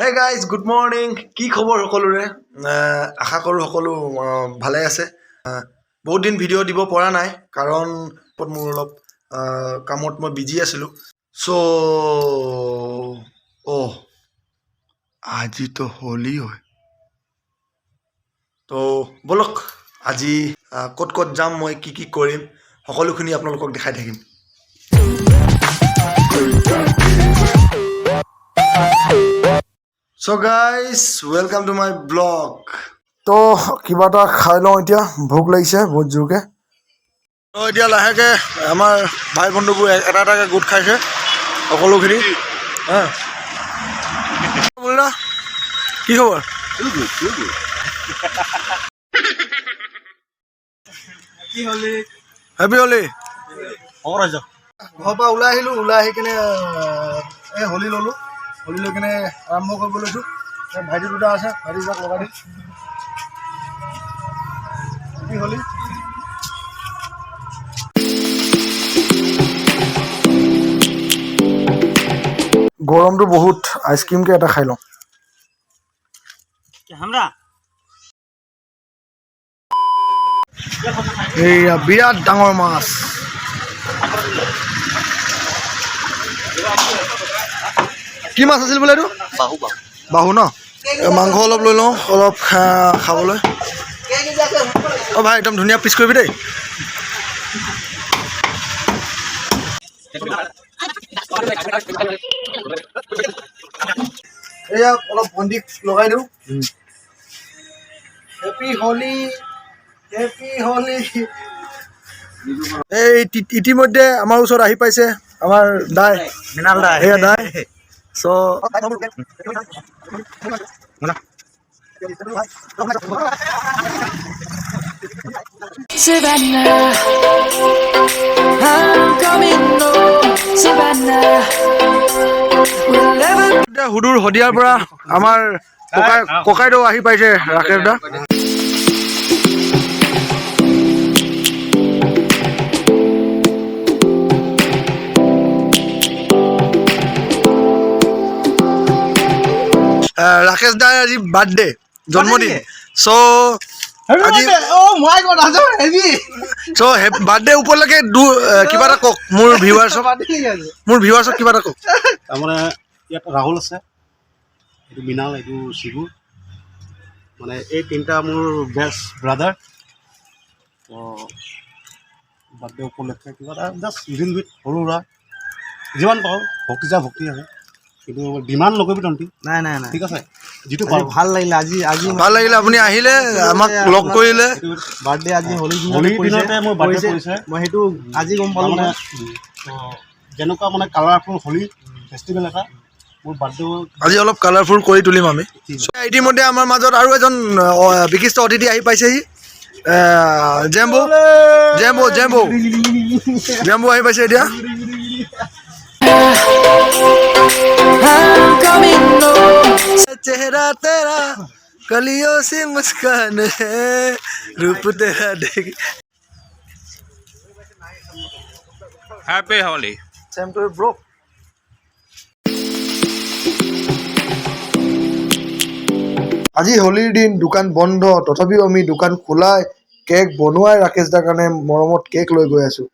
Hey guys good morning কি খবৰ সকলোৰে? আশা কৰোঁ সকলো ভালে আছে। বহুত দিন ভিডিঅ' দিব পৰা নাই কাৰণ মোৰ অলপ কামত মই বিজি আছিলোঁ। চ' অ' আজিতো হোলী হয়। তো ব'লক আজি ক'ত ক'ত যাম মই কি কি কৰিম সকলোখিনি আপোনালোকক দেখাই থাকিম। So' guys welcome to my vlog তো কিবা এটা খাই লওঁ এতিয়া। ভোক লাগিছে বহুত জোৰকে। তো এতিয়া লাহেকে আমাৰ ভাই বন্ধুবোৰ এটা এটাকে গোট খাইছে সকলোখিনি। হা? কি খবৰ? হেপী হলি? ঘৰৰ পৰা ওলাই আহিলোঁ ওলাই আহি কিনে এই হোলী ল'লোঁ। হোলী লৈ কিনে আৰম্ভ কৰিব লৈছোঁ ভাইটি দুটা আছে ভাইটি দুটাক লগাই দিম কি হোলী? গৰমটো বহুত আইচক্ৰীমকে এটা খাই লওঁ আমরা? এইয়া বিৰাট ডাঙৰ মাছ। কি মাছ আছিল বোলে এইটো? বাহু বাহু। বাহু ন? মাংস অলপ লৈ লওঁ অলপ খাবলৈ। অঁ ভাই একদম ধুনীয়া পিচ কৰিবি দেই। এয়া অলপ ভণ্টিক লগাই দিওঁ। হেপী হোলী হেপী হোলী এই ইতিমধ্যে আমাৰ ওচৰত আহি পাইছে আমাৰ দাই। মৃণাল দা এয়া দাই। চ' Savannah, I'm coming home, Savannah. We'll never এতিয়া সুদূৰ শদিয়াৰ পৰা আমাৰ ককাই ককাইদেউ আহি পাইছে ৰাকেশ দা আহ, ৰাকেশ দাৰ আজি বাৰ্থডে জন্মদিন। চ' আজি চ' বাৰ্থডে উপলক্ষে দু- কিবা এটা কওক মোৰ ভিউৱাৰ্ছক মোৰ ভিউৱাৰ্ছক কিবা এটা কওক। তাৰমানে ইয়াত ৰাহুল আছে। এইটো মৃণাল এইটো শিবু। মানে এই তিনিটা মোৰ বেষ্ট ব্ৰাদাৰ তো বাৰ্থডে উপলক্ষে কিবা এটা জাষ্ট লিটিল বিট সৰু সুৰা যিমান পাৰোঁ ভক্তি যা ভক্তি আছে কিন্তু ডিমাণ্ড নকৰিবি তহঁতি নাই নাই নাই। ঠিক আছে? যিটো ভালো লাগিলে আজি আজি ভালো লাগিলে আপুনি আহিলে আমাক লগ কৰিলে। বাৰ্থডে আজি হোলী হোলীৰ দিনতে মোৰ বাৰ্থডে পৰিছে। মই সেইটো আজি গম পালোঁ তাৰমানে যেনেকুৱা মানে কালাৰফুল হোলী ফেষ্টিভেল এটা আজি অলপ কালাৰফুল কৰি তুলিম আমি। ইতিমধ্যে আমাৰ মাজত আৰু এজন বিশিষ্ট অতিথি আহি পাইছেহি। জেম্বো জেম্বো জেম্বো। জেম্বো আহি পাইছে এতিয়া। I'm coming home. চেহেৰা তেৰা কলিও সে মুস্কান হে ৰূপ তেৰা দেখ Happy Holi. চেম টু ব্ৰ' আজি হোলীৰ দিন দোকান বন্ধ। তথাপিও আমি দোকান খোলাই কেক বনোৱাই ৰাকেশ দাৰ কাৰণে মৰমত কেক লৈ গৈ আছো।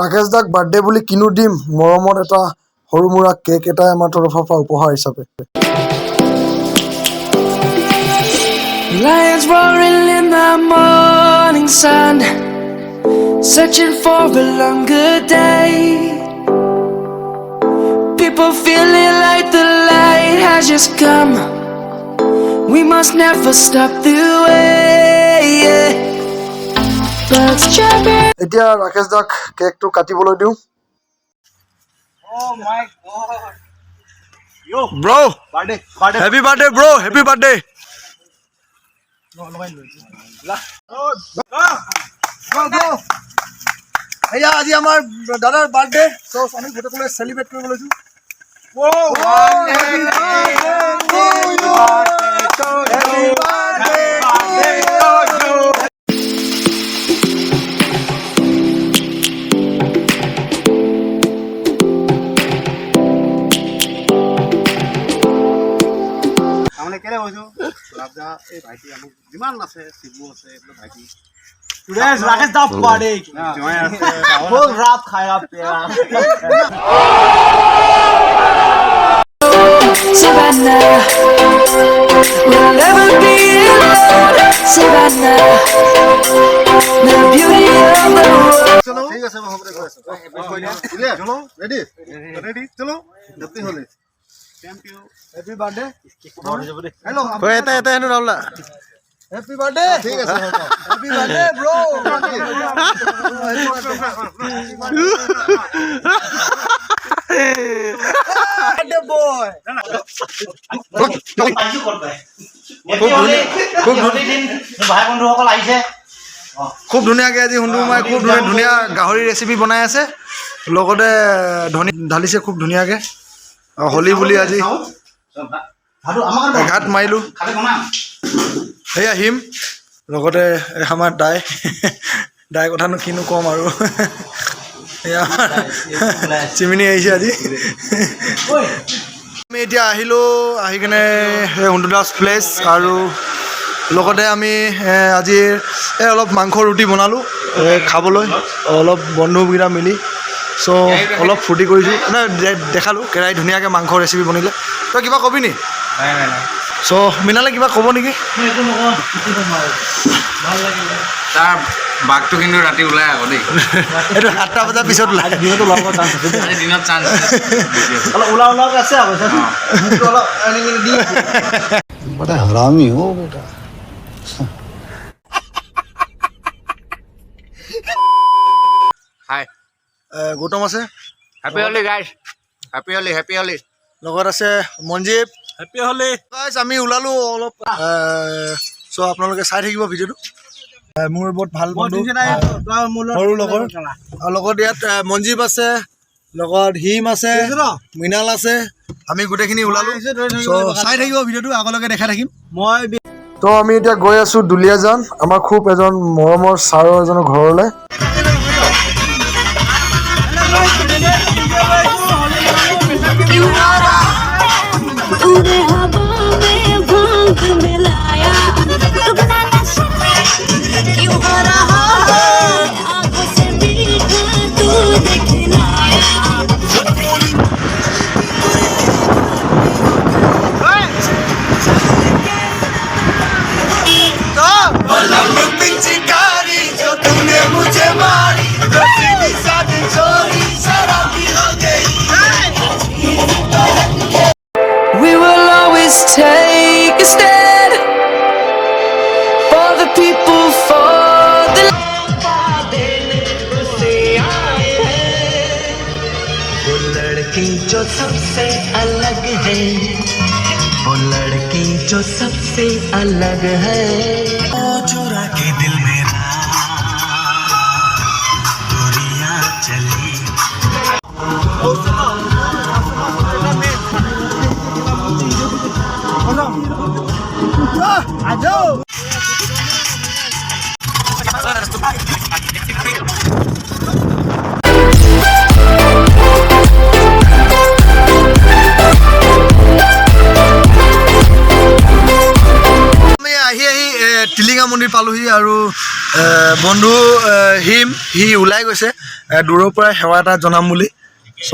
ৰাকেশ দাক বাৰ্থডে বুলি কিনো দিম মৰমত এটা সৰু মুৰা কেক এটাই আমাৰ তৰফৰ পৰা উপহাৰ হিচাপে Lions roaring in the morning sun, searching for a longer day. People feeling like the light has just come. We must never stop the way. Birds chirping. এতিয়া ৰাকেশ দাক কেকটো কাটিবলৈ দিওঁ। Bro' birthday birthday happy birthday bro' happy birthday এয়া আজি আমাৰ দাদাৰ birthday চ' আমি গোটেইসকলে চেলিব্ৰেট কৰিব লৈছোঁ। কাৰণে কৈছোঁ ৰাজা এই ভাইটি আমুক যিমান আছে শিবু আছে এইবিলাক ভাইটি আছে Rahul Full rap khayega pera. Savannah, we'll never be alone. Savannah, the beauty of the world. ঠিক আছে মই হ'বদে কৈ আছোঁ কৈ চলো ৰেডি ৰেডি চলো happy Holi thank you birthday hello' এটা এটা হেনো ৰাহুলা হেপী বাৰ্থডে ঠিক আছে ব্ৰ খুব ভাই বন্ধুসকল আহিছে খুব ধুনীয়াকৈ আজি সুন্দুমাই খুব ধুনীয়া ধুনীয়া গাহৰি ৰেচিপি বনাই আছে। লগতে ধনী ঢালিছে খুব ধুনীয়াকৈ। হোলী বুলি আজি। আমাৰ মাৰিলোঁ। সেয়া আহিম লগতে আমাৰ দাই। দাই কথানো কিনো ক'ম আৰু। চিমিনি আহিছে আজি। আমি এতিয়া আহিলোঁ, আহি কিনে সেই সুন্দৰদাস প্লেচ আৰু লগতে আমি আজি এই অলপ মাংস ৰুটি বনালোঁ খাবলৈ। অলপ বন্ধুকেইটা মিলি। চ' অলপ ফূৰ্তি কৰিছোঁ। নাই দেখালোঁ কেৰাহী ধুনীয়াকৈ মাংস ৰেচিপি বনিলে। তই কিবা কবি নি? চ' মিনালে কিবা ক'ব নেকি? বাঘটো কিন্তু ৰাতি ওলাই আকৌ দেই। এইটো সাতটা বজাৰ পিছত ওলাই। দিনতো ওলাব চান্স দিনত চান্স অলপ ওলা ওলাওক আছে আৰু বেটা হৰামি হ' বেটা হাই গৌতম আছে? Happy Holi guys happy Holi happy Holi লগত আছে মঞ্জীৱ হেপী হলি গাইজ আমি ওলালোঁ অলপ চ' আপোনালোকে চাই থাকিব ভিডিঅ'টো। মোৰ বহুত ভালো বন্ধু সৰু লগৰ। লগত ইয়াত মঞ্জীৱ আছে লগত হিম আছে মৃণাল আছে আমি গোটেইখিনি ওলালোঁ। চ' চাই থাকিব ভিডিঅ'টো আগলৈকে দেখাই থাকিম। মই তো আমি এতিয়া গৈ আছোঁ দুলীয়াজান আমাৰ খুব এজন মৰমৰ ছাৰৰ এজনৰ ঘৰলৈ। you know that. लड़की जो सबसे अलग है वो लड़की जो सबसे अलग है वो चुरा के दिल मेरा चली আমি টিলিঙা মন্দিৰ পালোহি আৰু বন্ধু হিম সি ওলাই গৈছে। দূৰৰ পৰাই সেৱা এটা জনাম বুলি। চ'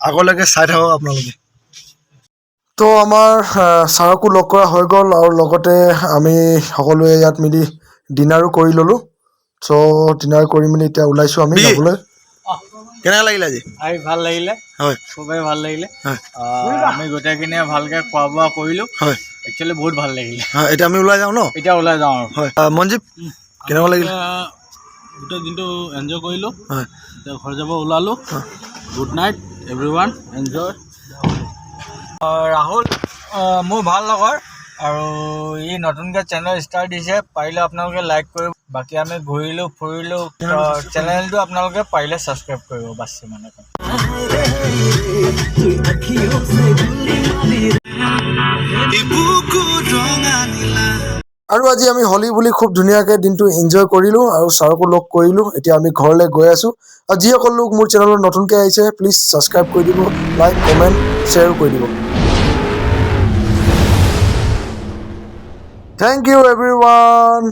আগলৈকে চাই থাকক আপোনালোকে। তো আমাৰ ছাৰকো লগ কৰা হৈ গ'ল আৰু লগতে আমি সকলোৱে ইয়াত মিলি ডিনাৰো কৰি ল'লোঁ। চ' ডিনাৰ কৰি মেলি এতিয়া ওলাইছোঁ আমি যাবলৈ। কেনেকুৱা লাগিলে আজি? আহি ভাল লাগিলে। হয়। খুবেই ভাল লাগিলে। হয়। আমি গোটেইখিনিয়ে ভালকে খোৱা বোৱা কৰিলোঁ। হয়। একচুৱেলি বহুত ভালো লাগিলে। হয়, এতিয়া আমি ওলাই যাওঁ ন? এতিয়া ওলাই যাওঁ। আৰু হয় মনজিত কেনেকুৱা লাগিলে? গোটেই দিনটো এনজয় কৰিলোঁ। হয়। এতিয়া ঘৰ যাব ওলালোঁ। Good night everyone enjoy Rahul মোৰ ভালো লগৰ। আৰু ই নতুনকৈ চেনেল ষ্টাৰ্ট দিছে। পাৰিলে আপোনালোকে লাইক কৰিব। বাকী আমি ঘূৰিলোঁ ফুৰিলোঁ। চেনেলটো আপোনালোকে পাৰিলে ছাবস্ক্ৰাইব কৰিব। বাছ মানে আৰু আজি আমি হোলী বুলি খুব ধুনীয়াকৈ দিনটো এনজয় কৰিলোঁ আৰু ছাৰকো লগ কৰিলোঁ। এতিয়া আমি ঘৰলৈ গৈ আছোঁ। আৰু যিসকল লোক মোৰ চেনেলত নতুনকৈ আহিছে প্লিজ ছাবস্ক্ৰাইব কৰি দিব লাইক কমেণ্ট শ্বেয়াৰো কৰি দিব। Thank you everyone.